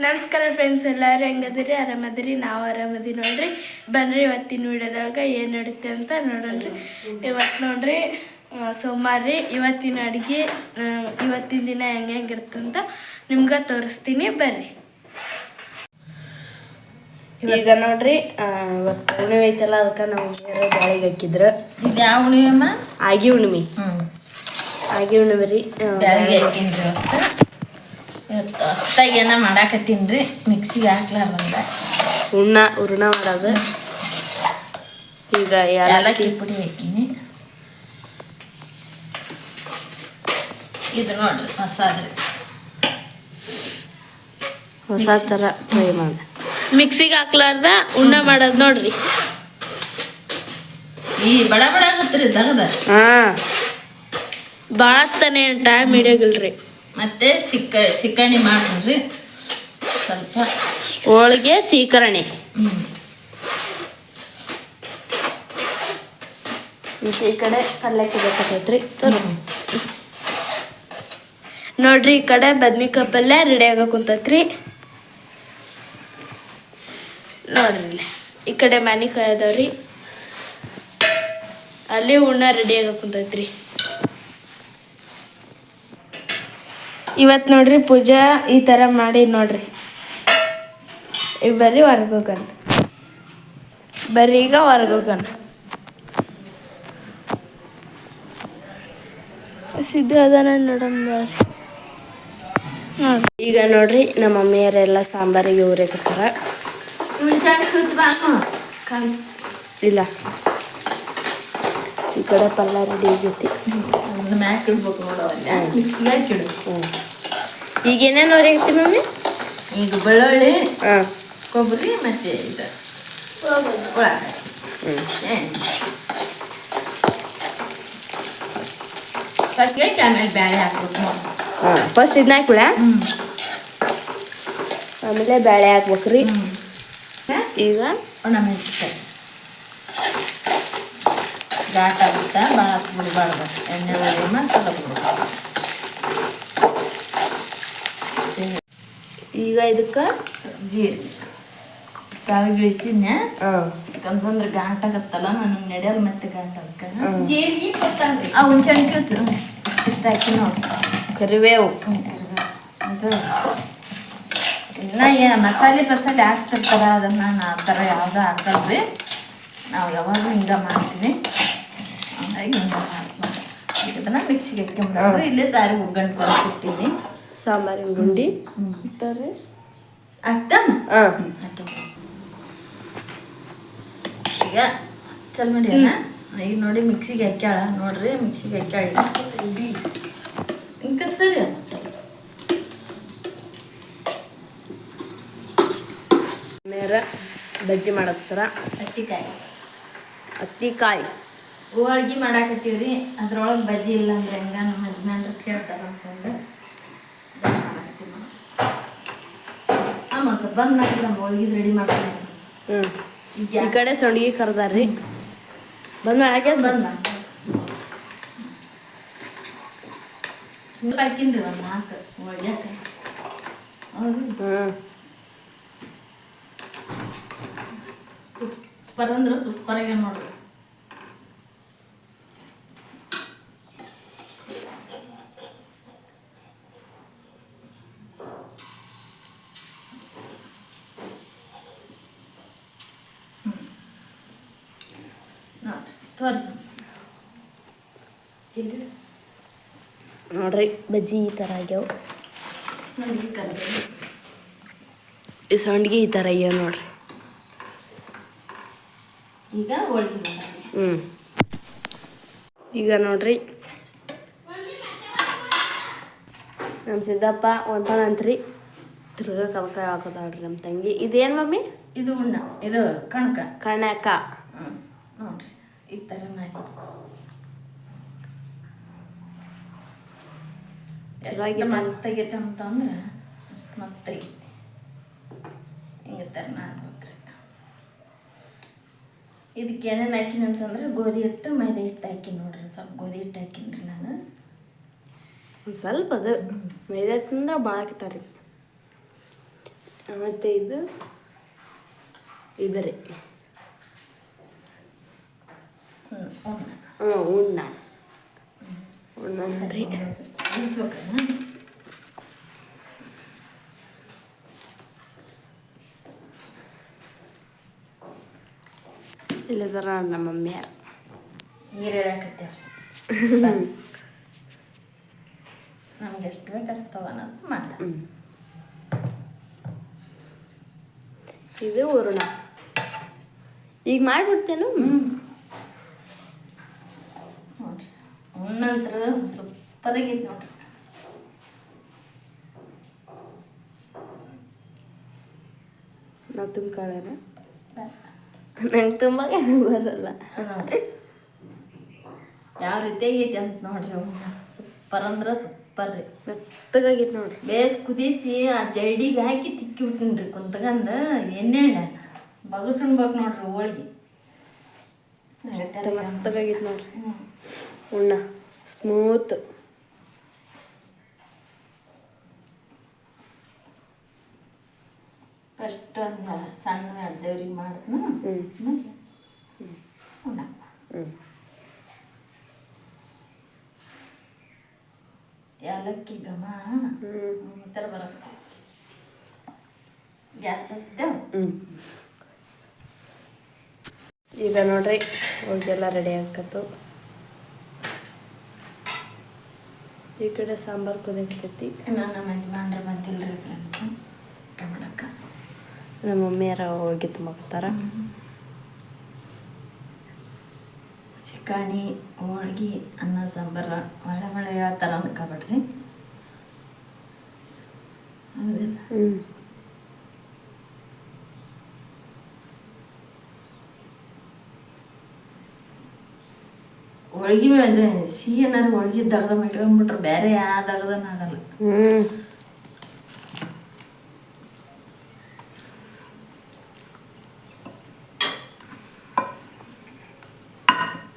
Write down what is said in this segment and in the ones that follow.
ನಮಸ್ಕಾರ ಫ್ರೆಂಡ್ಸ್ ಎಲ್ಲರೂ ಹೆಂಗದಿರಿ ಆರಾಮದಿರಿ? ನಾವು ಆರಾಮದಿ ನೋಡ್ರಿ. ಬನ್ರಿ ಇವತ್ತಿನ ವಿಡಿಯೋದಾಗ ಏನು ನಡುತ್ತೆ ಅಂತ ನೋಡೋಣ್ರಿ. ಇವತ್ತು ನೋಡ್ರಿ ಸೋಮವಾರ ರೀ ಇವತ್ತಿನ ಅಡುಗೆ ಇವತ್ತಿನ ದಿನ ಹೆಂಗೆ ಹೆಂಗಿರುತ್ತೆ ಅಂತ ನಿಮ್ಗೆ ತೋರಿಸ್ತೀನಿ. ಬನ್ರಿ ಈಗ ನೋಡ್ರಿ ಇವತ್ತು ಹುಣ್ಣಿಮೆ ಐತಲ್ಲ ಅದಕ್ಕೆ ನಾವು ಬೇರೆ ಬ್ಯಾಳಿಗೆ ಹಾಕಿದ್ರು. ಇದು ಯಾವ ಹುಣ್ಣಿಮೆಮ್ಮ ಆಗಿ ಹುಣ್ಣಿಮೆ. ಹ್ಞೂ ಆಗಿ ಹುಣ್ಣಿಮೆ ರೀ. ಇವತ್ತು ಹೊಸ್ದಾಗಿ ಏನೋ ಮಾಡಾಕತ್ತೀನಿ ರೀ. ಮಿಕ್ಸಿಗೆ ಹಾಕ್ಲಾರ್ದಂಗ ಉಣ್ಣ ಹೂರ್ಣ ಮಾಡೋದು. ಈಗ ಏಲಕ್ಕಿ ಪುಡಿ ಹಾಕಿನಿ. ಇದು ನೋಡ್ರಿ ಹೊಸದ್ರಿ. ಹೊಸ ಥರ ಟ್ರೈ ಮಾಡಿ. ಮಿಕ್ಸಿಗೆ ಹಾಕ್ಲಾರ್ದ ಉಣ್ಣ ಮಾಡೋದು ನೋಡ್ರಿ. ಈ ಬಡ ಬಡ ಹತ್ರಿ ದಗದ. ಹಾಂ. ಭಾಳ ತಾನೇ ಟೈಮ್ ಹಿಡಿಯೋಗಿಲ್ರಿ. ಮತ್ತೆ ಸಿಕ್ಕ ಸಿಕ್ಕಣಿ ಮಾಡ್ರಿ ಸ್ವಲ್ಪ. ಹೋಳಿಗೆ ಸೀಕರಣೆ. ಈ ಕಡೆ ಪಲ್ಯಕ್ಕೆ ಬೇಕಾಗೈತ್ರಿ. ತೋರಿಸಿ. ನೋಡ್ರಿ ಈ ಕಡೆ ಬದ್ನಿಕಾಯಿ ಪಲ್ಯ ರೆಡಿ ಆಗ ಕುಂತೈತ್ರಿ. ನೋಡ್ರಿ. ಈ ಕಡೆ ಮಾನಿಕಾಯಿ ಅದಾವ್ರಿ. ಅಲ್ಲಿ ಉಣ್ಣ ರೆಡಿ ಆಗ ಕುಂತೈತ್ರಿ. ಇವತ್ತು ನೋಡ್ರಿ ಪೂಜಾ ಈ ಥರ ಮಾಡಿ ನೋಡ್ರಿ. ಈಗ ಬರ್ರಿ ಹೊರಗೆ ಹೋಗೋಣ ಬರ್ರಿ ಈಗ ಹೊರಗೆ ಹೋಗೋಣ ಸಿದ್ದು ಅದಾನ ನೋಡೋಣ ನೋಡ್ರಿ. ನೋಡಿ ಈಗ ನೋಡ್ರಿ ನಮ್ಮ ಮಮ್ಮಿಯರೆಲ್ಲ ಸಾಂಬಾರಿಗೆ ಊರೇಕತ್ತಾರ ಇಲ್ಲ. ಈ ಕಡೆ ಪಲ್ಲ ರೆಡಿ ಆಗೈತಿ. ಅದನ್ನ ಮ್ಯಾಕ್ ಇಡ್ಬೇಕು ನೋಡವಲ್ಲ ಮಿಕ್ಸಿಗೆ ಹಾಕಿಡು ಹ್ಞೂ ಈಗ ಏನೇನು ಊರೇಗತ್ತಿ ಮಮ್ಮಿ? ಈಗ ಬೆಳ್ಳುಳ್ಳಿ ಹಾಂ. ಕೊಬ್ಬರಿ ಮತ್ತೆ ಇದು ಉಳ್ಳಾಗಡ್ಡಿ ಹ್ಞೂ ಫಸ್ಟ್ ಹಾಕಿ ಆಮೇಲೆ ಬ್ಯಾಳೆ ಹಾಕ್ಬೇಕು ನೋಡಿ. ಹಾಂ ಫಸ್ಟ್ ಇದನ್ನ ಹಾಕ್ಬಿಡ? ಆಮೇಲೆ ಬೇಳೆ ಹಾಕ್ಬೇಕ್ರಿ. ಈಗ? ಒಣಮೆಣಸಿನ್ಕಾಯಿ ಘಾಟ್ ಆಗುತ್ತಾ ಭಾಳ ಬಿಡಬಾರ್ದು ಎಣ್ಣೆ ಒಳ್ಳೆ ಈಗ ಇದಕ್ಕೆ? ಜೀರಿಗೆ ತಾವಿಗೆ ಇಳಿಸಿದ್ನೆ ಯಾಕಂತಂದ್ರೆ ಗಂಟಾಗತ್ತಲ್ಲ ನನಗೆ ನಡೆಯಲ್ಲ ಮತ್ತೆ ಗಂಟ ಅದಕ್ಕೆ. ಹ್ಮ್. ಜೀರಿಗೆ ಕೊತ್ತಂಬರಿ. ಆ ಹುಣ್ಸೆ ಹಣ್ಣು ಕಿವುಚು ಇಷ್ಟ ಹಾಕಿ ನೋಡಿ. ಕರಿಬೇವು. ಅದು. ಇನ್ನ ಏ ಮಸಾಲೆ ಪಸಾಲೆ ಹಾಕ್ತಿರ್ತಾರ ಅದನ್ನ ನಾನು ಆ ಥರ ಯಾವುದೂ ಹಾಕಲ್ರಿ. ನಾವು ಯಾವಾಗಲೂ ಹಿಂಗೆ ಮಾಡ್ತೀವಿ. ಅದನ್ನ ಮಿಕ್ಸಿಗೆ ಹಾಕ್ಕೊಂಬಿಡೋದು ಇಲ್ಲೇ ಸಾರಿ ಒಗ್ಗರಣೆ ಕೊಟ್ಟಿದ್ದೀನಿ ಸಾಂಬಾರಿನ ಗುಂಡಿ ಇಟ್ಟರೆ? ಆಗ್ತಾನ ಹಾಂ. ಈಗ ಚಲ್ ಮಾಡಿ ಅಣ್ಣ. ಈಗ ನೋಡಿ ಮಿಕ್ಸಿಗೆ ಹಾಕ್ಯಾಳ. ನೋಡ್ರಿ ಮಿಕ್ಸಿಗೆ ಹಾಕ್ಯಾಳ. ಇಂಕ ಸರಿ ಅಣ್ಣ ಸರಿ. ಮೇರ ಬಜ್ಜಿ ಮಾಡತ್ತಾರ ಹತ್ತಿಕಾಯಿ ಹತ್ತಿಕಾಯಿ ಹೋಳ್ಗಿ ಮಾಡಾಕತ್ತೀವ್ರಿ. ಅದ್ರೊಳಗೆ ಬಜ್ಜಿ ಇಲ್ಲ ಅಂದ್ರೆ ಹೆಂಗ? ನಮ್ಮ ಯಜಮಾನ್ರು ಕೇಳ್ತಾರ ಅಂತಂದು. ಅಮ್ಮ ಸ್ವಲ್ಪ ಬಂದ್ ಮಾಡಿ ನಮ್ಮ ಹೋಳ್ಗಿದ್ ರೆಡಿ ಮಾಡ್ತೀನಿ. ಹ್ಞೂ ಈ ಕಡೆ ಸೊಂಡಿಗೆ ಕರ್ದಾರ್ರಿ. ಬಂದ್ ಮಾಡಕ್ಕೆ ಬಂದ್ ಮಾಡಿ ಸುಮ್ಮನೆ ಹಾಕಿನ್ರಿ ಒಂದು ನಾಲ್ಕು ಹೋಳ್ಗೆ ಹ್ಞೂ ಸೂಪರ್ ಅಂದ್ರೆ ಸೂಪರ್ ಆಗಿ ನೋಡ್ರಿ ನೋಡ್ರಿ ತೋರಿಸು. ಇಲ್ಲಿ? ನೋಡ್ರಿ ಬಜ್ಜಿ ಈ ಥರ ಆಗ್ಯಾವ. ಸಂಡಿಗೆ ಈ ಸಂಡಿಗೆ ಈ ಥರ ಆಗ್ಯಾವ ನೋಡ್ರಿ. ಈಗ ಹೋಳಿಗೆ ಹ್ಞೂ ಈಗ ನೋಡ್ರಿ. ನಮ್ಮ ಸಿದ್ದಪ್ಪ ಹೊಂಟಾನಂತ್ರಿ ತಿರ್ಗ ಕಲ್ಕ ಹಾಕೋದಾಳ್ರಿ ನಮ್ಮ ತಂಗಿ. ಇದೇನು ಮಮ್ಮಿ? ಇದು ಉಣ್ಣ ಇದು ಕಣಕ. ಕಣಕ. ನೋಡ್ರಿ. ಈ ಥರ ಮಾಡಿ. ಚಲೋ. ಮಸ್ತ್ ಆಗೈತೆ ಅಂತಂದ್ರೆ ಅಷ್ಟು ಮಸ್ತ್ ಆಗೈತಿ. ಹಿಂಗೆ ಥರ ಮಾಡ್ಬೇಕ್ರಿ. ಇದಕ್ಕೆ ಏನೇನು ಹಾಕಿನಿ ಅಂತಂದ್ರೆ ಗೋಧಿ ಹಿಟ್ಟು ಮೈದಾ ಹಿಟ್ಟು ಹಾಕಿ ನೋಡ್ರಿ. ಸ್ವಲ್ಪ ಗೋಧಿ ಹಿಟ್ಟು ಹಾಕಿನ್ರಿ ನಾನು. ಒಂದು ಸ್ವಲ್ಪ ಅದು. ಮೈದಾ ಹಿಟ್ಟಿಂದ ಭಾಳ ಹಾಕಿಟ್ಟಾರಿ ಮತ್ತು ಇದು ಇದರಿ ಹ್ಞೂ ಹ್ಞೂ ಹಾಂ ಉಣ್ಣ. ಉಣ್ಣ ನೋಡ್ರಿ ಇಲ್ಲದರ ನಮ್ಮ ಮಮ್ಮಿಯಾರ ನೀರು ಹೇಳಕತ್ತೇವೆ ನಮ್ಗೆ ಎಷ್ಟು ಬೇಕಾಗ್ತವ ಅನ್ನೋದು ಮಾಡ. ಇದು ಹೂರ್ಣ ಈಗ ಮಾಡ್ಬಿಡ್ತೇನು ನೋಡ್ರಿ ಉಣ್ಣಂತ್ರ ಸೂಪರ್ ಆಗೈತೆ ನೋಡ್ರಿ. ನಾ ತುಂಬ್ಕೊಳ್ಳೋಣ? ನಂಗೆ ತುಂಬ ಬರಲ್ಲ. ಯಾವ ರೀತಿ ಆಗೈತಿ ಅಂತ ನೋಡ್ರಿ ಸೂಪರ್ ಅಂದ್ರೆ ಸೂಪರ್ ರೀ. ಮೆತ್ತಗಾಗೈತಿ ನೋಡ್ರಿ. ಬೇಸ್ ಕುದಿಸಿ ಆ ಜಡಿಗೆ ಹಾಕಿ ತಿಕ್ಕಿ ಬಿಟ್ಟಿನ್ರಿ ಕುಂತ್ಕಂಡು ಎಣ್ಣೆ ಬಗಸುಣ್ಬೇಕು ನೋಡ್ರಿ ಹೋಳಿಗೆ. ಮೆತ್ತಗಾಗೈತಿ ನೋಡ್ರಿ. ಉಣ್ಣ. ಸ್ಮೂತ್. ಫಸ್ಟ್ ಒಂದು ಸಣ್ಣ ದೇವ್ರಿಗೆ ಮಾಡಿದ್ನು ಉಣ್ಣ. ಯಾಲಕ್ಕಿ ಘಮ. ಈ ಥರ ಬರುತ್ತೆ. ಗ್ಯಾಸ್ ಹ್ಞೂ ಈಗ ನೋಡ್ರಿ ಹೋಗೆಲ್ಲ ರೆಡಿ ಆಕತ್ತು. ಈ ಕಡೆ ಸಾಂಬಾರು ಕುದಿಯಕತ್ತೈತಿ ನಾನು ನಮ್ಮ ಯಜಮಾನ್ರ ಬಂದಿಲ್ಲ ರೀ ಊಟ ಮಾಡಕ್ಕೆ ನಮ್ಮ ಮಮ್ಮಿಯಾರ ಹೋಗಿ ತುಂಬಕತ್ತಾರ ಚಿಕಾಣಿ ಹೋಳ್ಗಿ ಅನ್ನ ಸಾಂಬಾರ. ಒಳ್ಳೆ ಒಳ್ಳೆ ಹೇಳ್ತಾರ ಅನ್ಕೊಬಿಡ್ರಿ. ಹೌದಿಲ್ಲ? ಹ್ಞೂ ಹೋಳ್ಗಿ ಅಂದರೆ ಸಿಹಿ ಏನಾರು ಹೋಳ್ಗಿ ದಗದ ಇಟ್ಕೊಂಡ್ಬಿಟ್ರೆ ಬೇರೆ ಯಾವ ದಗದನ ಆಗಲ್ಲ.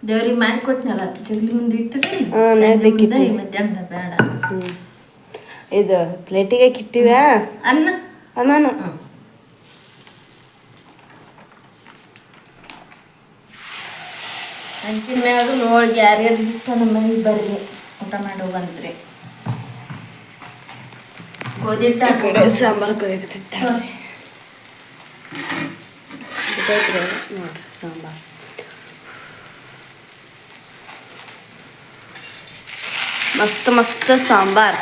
ದೇವ್ರಿಗೆ ಮಾಡಿಕೊಟ್ನಲ್ಲ ಜಗ್ಲಿ ಮುಂದೆ ಇಟ್ಟರೆ ಇಟ್ಟಿನಿ. ಮಧ್ಯಾಹ್ನದ ಬೇಡ. ಇದು ಪ್ಲೇಟಿಗೆ ಕಿಟ್ಟಿವ್ಯಾ? ಅನ್ನ. ನಾನು ಹಂಚಿನ ಮ್ಯಾಗ ಹೋಳ್ಗೆ ಯಾರ್ಯಾರು ಇಷ್ಟ ನಮ್ಮ ಮನೆಗೆ ಬರ್ರಿ. ಊಟ ಮಾಡಿ ಹೋಗಂತ್ರಿ. ಗೋಧಿ ಕಡೆ ಸಾಂಬಾರು ಕುದಿಯಕತ್ತೈತಿ ನೋಡ್ರಿ. ಸಾಂಬಾರು. ಮಸ್ತ್ ಮಸ್ತ್ ಸಾಂಬಾರ್.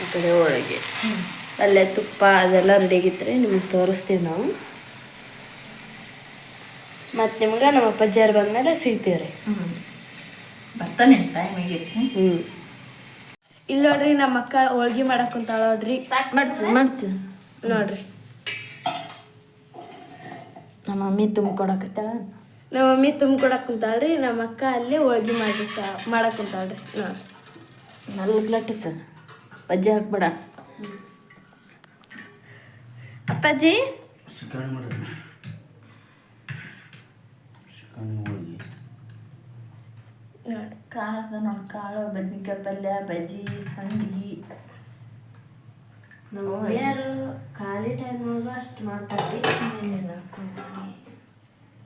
ಈ ಕಡೆ ಹೋಳಿಗೆ. ಅಲ್ಲೇ ತುಪ್ಪ ಅದೆಲ್ಲ ರೆಡಿ ಆಗಿದ್ರೆ ನಿಮಗೆ ತೋರಿಸ್ತೀವಿ ನಾವು. ಮತ್ತು ನಿಮ್ಗೆ ನಮ್ಮ ಅಪ್ಪಾಜಿಯವ್ರು ಬಂದ್ಮೇಲೆ ಸಿಗ್ತೀವಿ ರೀ. ಬರ್ತಾನೆ ಟೈಮ್ ಆಗೈತಿ. ಹ್ಞೂ ಇಲ್ಲಿ ನೋಡ್ರಿ ನಮ್ಮ ಅಕ್ಕ ಹೋಳ್ಗಿ ಮಾಡಕ್ ಕುಂತಾಳ ನೋಡ್ರಿ. ಸಾಕು ಮಡ್ಚು ಮಡ್ಚು ನೋಡ್ರಿ. ನಮ್ಮ ಮಮ್ಮಿ ತುಂಬಿಕೊಡಕತ್ತಾಳ. ನಮ್ಮ ಮಮ್ಮಿ ತುಂಬಿಕೊಡಕ್ ಕುಂತಾಳ್ರಿ ನಮ್ಮ ಅಕ್ಕ ಅಲ್ಲಿ ಹೋಳ್ಗಿ ಮಾಡಿ ಮಾಡಕ್ ಕುಂತಾಳ್ರಿ. ನೋಡ್ರಿ. ನಾಲ್ಕು ಲಟ್ಟಿಸ. ಬಜ್ಜಿ ಹಾಕ್ಬೇಡ. ಅಪ್ಪಾಜಿ? ನೋಡಿ ಕಾಳು ಅದ ನೋಡಿ ಕಾಳು ಬದ್ನಿಕಾಯಿ ಪಲ್ಯ ಬಜ್ಜಿ ಸಂಡಿಗೆ. ನಮ್ಮ ಮನೆಯವರು ಖಾಲಿ ಟೈಮ್ ಒಳಗೆ ಅಷ್ಟು ಮಾಡ್ತಾರೆ. ಹಂಗತ್ತ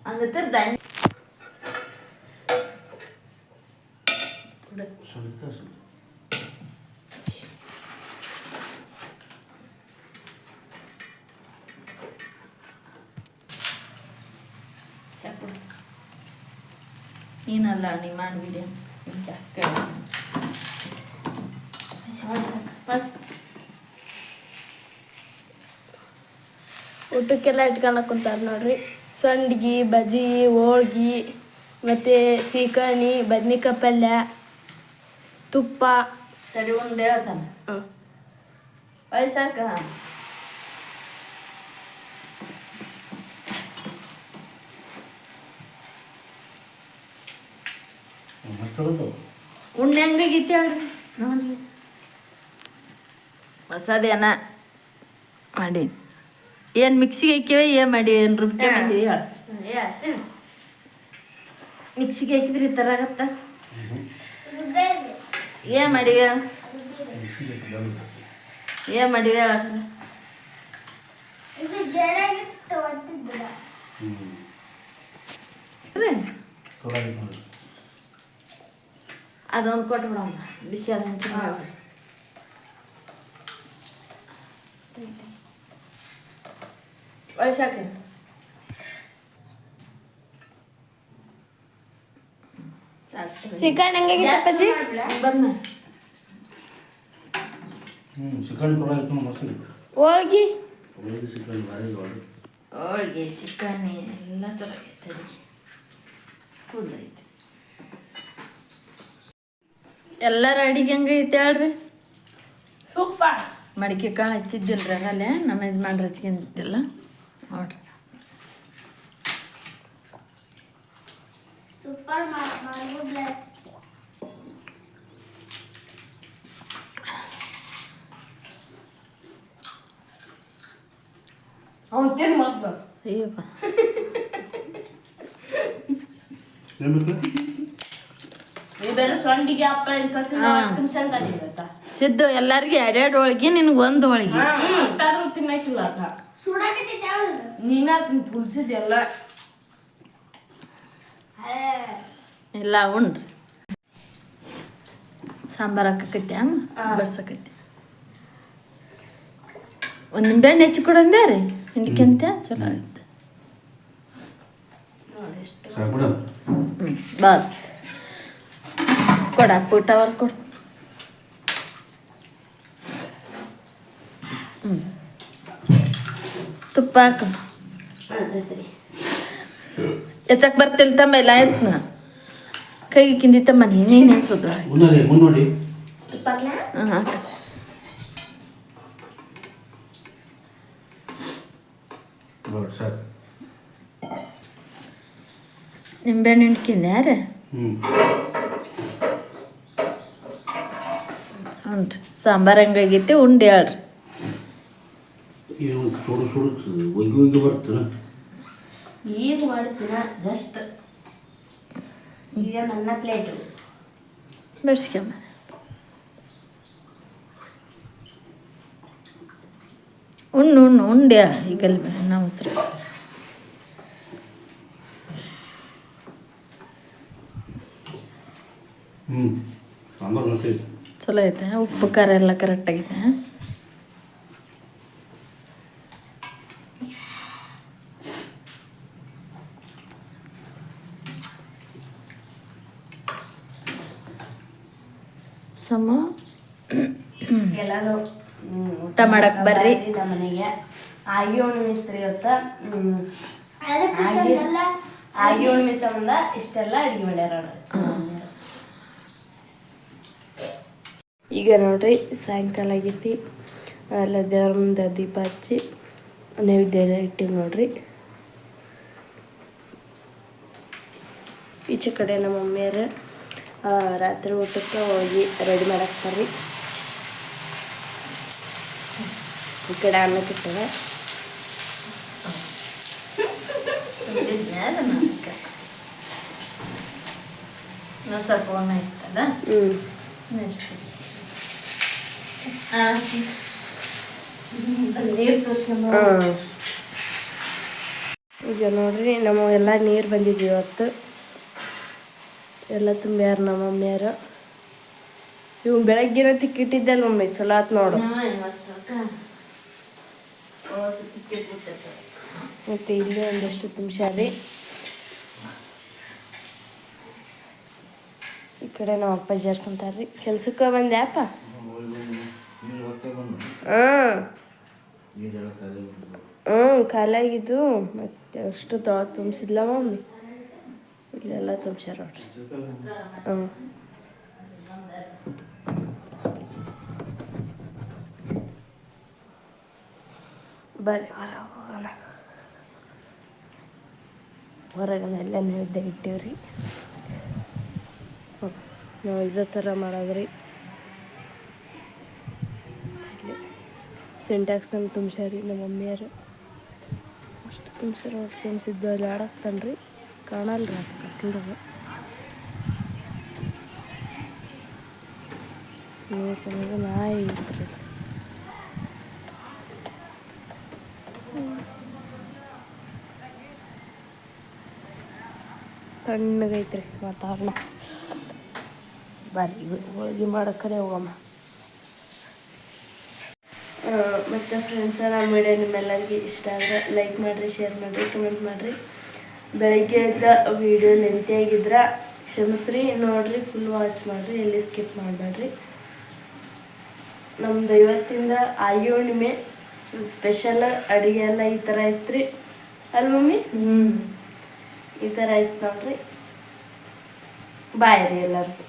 ಹಂಗತ್ತರ ದಂಡ. ಸುಳಿತ ಸುಳಿ ಸಾಕು ನೀನಲ್ಲ ನೀ ಮಾಡಿಬಿಡಿ ಊಟಕ್ಕೆಲ್ಲ ಇಟ್ಕೊಳಕ್ ಕುಂತಾರ ನೋಡ್ರಿ. ಸಂಡ್ಗಿ ಬಜ್ಜಿ ಹೋಳ್ಗಿ ಮತ್ತೆ ಸೀಕರ್ಣಿ ಬದ್ನಿಕಾಯಿ ಪಲ್ಯ ತುಪ್ಪ. ತಡಿ ಉಂಡೆ ಹೇಳ್ತಾನೆ ಹ್ಮ್. ವಯಸ್ಸಾಕ? ಮಕ್ಕಳದು ಉಣ್ಣೆ ಹಂಗಾಗಿತ್ತು ಹೇಳ್ರಿ ನೋಡ್ರಿ. ಹೊಸದೇನ ಮಾಡಿ. ಏನು ಮಿಕ್ಸಿಗೆ ಹಾಕಿವ ಏನು ಮಾಡಿ? ಏನು ರುಬ್ಕೆ ಹೇಳು ಮಿಕ್ಸಿಗೆ ಹಾಕಿದ್ರಿ ಈ ಥರ ಆಗತ್ತ? ಏನು ಮಾಡಿ ಹೇಳು. ಏನು ಮಾಡಿವಿ ಹೇಳಕ್ಕ ಹ್ಮ್. ರೀ ಅದೊಂದು ಕೊಟ್ಟು ಬಿಡಮ್ಮ ಬಿಸಿ ಅದ ಹಂಚಿ ಒಳಸಾಕ ಸಾಕು. ಅಪ್ಪಾಜಿ? ಹ್ಞೂ ಆಯ್ತು ಮಸ್ತ್ ಹೋಳ್ಗಿ. ಒಳಗೆ ಚಿಕನ್ ಭಾರಿ ಒಳಗೆ ಹೋಳಿಗೆ ಚಿಕನ್ ಎಲ್ಲ ಚಲೋ ಆಗೈತೆ ಅಡಿಗೆ ಕುದ್ದೈತೆ ಎಲ್ಲರ ಅಡಿಗೆ ಹೆಂಗೈತೆ ಹೇಳ್ರಿ? ಸೂಪರ್. ಮಡಿಕೆ ಕಾಳು ಹಚ್ಚಿದ್ದಿಲ್ರಿ ಅಲ್ಲೇ ನಮ್ಮ ಯಜಮಾನ್ರು ಹಚ್ಕೊಂಡಿದ್ದಿಲ್ಲ ನೋಡ್ರಿ. ಅಯ್ಯಪ್ಪ. ಸೊಂಡಿಗೆ ಹಪ್ಪಳ. ತಿನ್ಸಂಗಿತ್ತ ಸಿದ್ದು ಎಲ್ಲರಿಗೆ ಎರಡೆರಡು ಹೋಳಿಗೆ ನಿನಗೆ ಒಂದು ಹೋಳಿಗೆ. ತಿನ್ನಕ್ಕಿಲ್ಲ ಅಕ್ಕ ನೀನ ಪುಲ್ಸಿದೆಲ್ಲ ಎಲ್ಲ. ಉಣ್ರಿ ಸಾಂಬಾರು ಹಾಕಕೈತೆ ಬಡ್ಸಕೈತೆ ಒಂದು ನಿಂಬೆಹಣ್ಣು ಹೆಚ್ಚು ಕೊಡಂದೆ ರೀ ಹಿಂಡ್ಕೊಂತ ಚಲೋ ಆಗುತ್ತೆ ಬಸ್. ಕೊಡ ಪುಟ್ಟ ಟವಲ್ ಕೊಡು. ಹ್ಞೂ ತುಪ್ಪ ಹಾಕು. ಹೆಚ್ಚಕ್ಕೆ ಬರ್ತಿಲ್ಲ ತಮ್ಮ ಎಲ್ಲ ಎಸ್ನ ಕೈಗೆ ಕಿಂದಿತ್ತಮ್ಮ ನೀನು ಎನ್ಸೋದು ಮುನ್ನೋಡಿ ಮುನ್ನೋಡಿ. ಹಾಂ ಹಾಕ. ನಿಂಬೆಹಣ್ಣು ಹಿಂಡ್ಕಿಂದೆ ಯಾರ? ಹ್ಞೂ ಹ್ಞೂ ರೀ ಸಾಂಬಾರು ಹಂಗಾಗೈತಿ ಉಂಡು ಹೇಳ್ರಿ ಏನು ಸುಡು ಸುಡು ಒಗ್ಗಿ ಒಗ್ಗಿ ಬರ್ತದೆ ಈಗ ಮಾಡ್ತೀನ ಜಸ್ಟ್ ಈಗ ನನ್ನ ಪ್ಲೇಟು ಬೆಡ್ಸ್ಕೊಂಬ ಉಣ್ಣು ಉಣ್ಣು ಉಂಡೆ ಈಗಲ್ ನಾವು ಸರಿ ಹ್ಞೂ ಸಾಂಬಾರು ಐತಿ. ಚಲೋ ಐತೆ. ಉಪ್ಪು ಖಾರ ಎಲ್ಲ ಕರೆಕ್ಟ್ ಆಗೈತೆ. ಸಮ ಎಲ್ಲಾರು ಊಟ ಮಾಡಕ್ ಬರ್ರಿ. ನಮ್ಮ ಮನೆಗೆ. ಆಗಿ ಹುಣ್ಣಿಮೆ ಇತ್ತು ಇವತ್ತ. ಆಗಿ ಹುಣ್ಣಿಮೆ ಸಂಬಂಧ ಇಷ್ಟೆಲ್ಲ ಅಡುಗೆ ಮಾಡ್ಯಾರ ಈಗ ನೋಡ್ರಿ ಸಾಯಂಕಾಲ ಆಗೈತಿ. ಎಲ್ಲ ದೇವ್ರ ಮುಂದೆ ದೀಪ ಹಚ್ಚಿ ನೈವೇದ್ಯ ಎಲ್ಲ ಇಟ್ಟಿವಿ ನೋಡ್ರಿ. ಈಚೆ ಕಡೆ ನಮ್ಮ ಮಮ್ಮಿಯರು ರಾತ್ರಿ ಊಟಕ್ಕೆ ಹೋಗಿ ರೆಡಿ ಮಾಡಾಕ್ತಾರ್ರಿ. ಈ ಕಡೆ ಅನ್ನ ತಿಂತವೆ ಸ್ವಲ್ಪ ಇರ್ತಲ್ಲ ಹ್ಞೂ ನೆಕ್ಸ್ಟ್ ತೋರಿಸ್ಕೊಂಡು ಈಗ ನೋಡ್ರಿ ನಮ್ಮ ಎಲ್ಲ ನೀರು ಬಂದಿದ್ವಿ ಇವತ್ತು. ಎಲ್ಲ ತುಂಬ್ಯಾರ ನಮ್ಮ ಮಮ್ಮಿಯರು ಇವ್ ಬೆಳಗ್ಗಿನ ತಿಕ್ಕಿಟ್ಟಿದ್ದಲ್ಲ ಮಮ್ಮಿ ಚಲೋ ಆತ್ ನೋಡು. ಮತ್ತೆ ಇಲ್ಲಿ ಒಂದಷ್ಟು ತುಂಬ್ಸ್ಯಾರಿ. ಈ ಕಡೆ ನಮ್ಮ ಅಪ್ಪ ಜರ್ಕೊಂತಾರ್ರಿ. ಕೆಲ್ಸಕ್ಕೆ ಬಂದೆ ಅಪ್ಪ ನೀನು ಹೊಟ್ಟೆ ಬಂದು ಹಾಂ ನೀರು ಹೇಳಕ್ಕಾಗಲ್ಲ ಹ್ಞೂ ಖಾಲಿಯಾಗಿದ್ದು. ಮತ್ತೆ ಅಷ್ಟು ತೊಳ ತುಂಬಿಸಿದ್ಲ ಮಮ್ಮಿ ಇಲ್ಲೆಲ್ಲ ತುಂಬ್ಸ್ಯಾರ ನೋಡ್ರಿ. ಹ್ಞೂ ಬರ್ರಿ ಹೊರ ಹೋಗೋಣ. ಹೊರಗೆ ಎಲ್ಲ ನೈವೇದ್ಯ ರೀ ಹ್ಞೂ ನಾವು ಇದೇ ಥರ ಮಾಡೋದ್ರಿ. ಸಿಂಟ್ಯಾಕ್ಸಂಗೆ ರೀ ನಮ್ಮ ಮಮ್ಮಿಯರು ಅಷ್ಟು ತುಂಬ್ಸ್ಯಾರ ಅವ್ರು ತುಂಬಿಸಿದ್ದು ಅಲ್ಲಿ ಆಡಕ್ತಾನೆ ರೀ ಕಾಣಲ್ಲ ರೀ ಅದು ಕಟ್ಲದಾಗ ನೋಡ್ಕೊಂಡಾಗ ನಾಯಿ ಇರ್ತಾರೆ ತಣ್ಣಗೈತ್ರಿ ವಾತಾವರಣ ಬರ್ರಿ ಹೋಳಿಗೆ ಮಾಡೋ ಹೋಗಮ್ಮ ಮತ್ತೆ ಫ್ರೆಂಡ್ಸ್ ನಮ್ಮ ವಿಡಿಯೋ ನಿಮ್ಮೆಲ್ಲರಿಗೂ ಇಷ್ಟ ಆದರೆ ಲೈಕ್ ಮಾಡಿರಿ ಶೇರ್ ಮಾಡಿರಿ ಕಮೆಂಟ್ ಮಾಡಿರಿ. ಬೆಳಗ್ಗೆ ಇದ್ದ ವಿಡಿಯೋ ಲೆಂತಿ ಆಗಿದ್ರೆ ಕ್ಷಮಿಸ್ರಿ ನೋಡಿರಿ ಫುಲ್ ವಾಚ್ ಮಾಡಿರಿ ಎಲ್ಲಿ ಸ್ಕಿಪ್ ಮಾಡಬೇಡ್ರಿ. ನಮ್ದು ಇವತ್ತಿಂದ ಆಗಿ ಹುಣ್ಣಿಮೆ ಸ್ಪೆಷಲ್ ಅಡುಗೆ ಎಲ್ಲ ಈ ಥರ ಐತ್ರಿ. ಅಲ್ಲ ಮಮ್ಮಿ? ಹ್ಞೂ ಈ ಥರ ಇತ್ತು ನೋಡಿರಿ. ಬಾಯ್ ರೀ ಎಲ್ಲರಿಗೂ.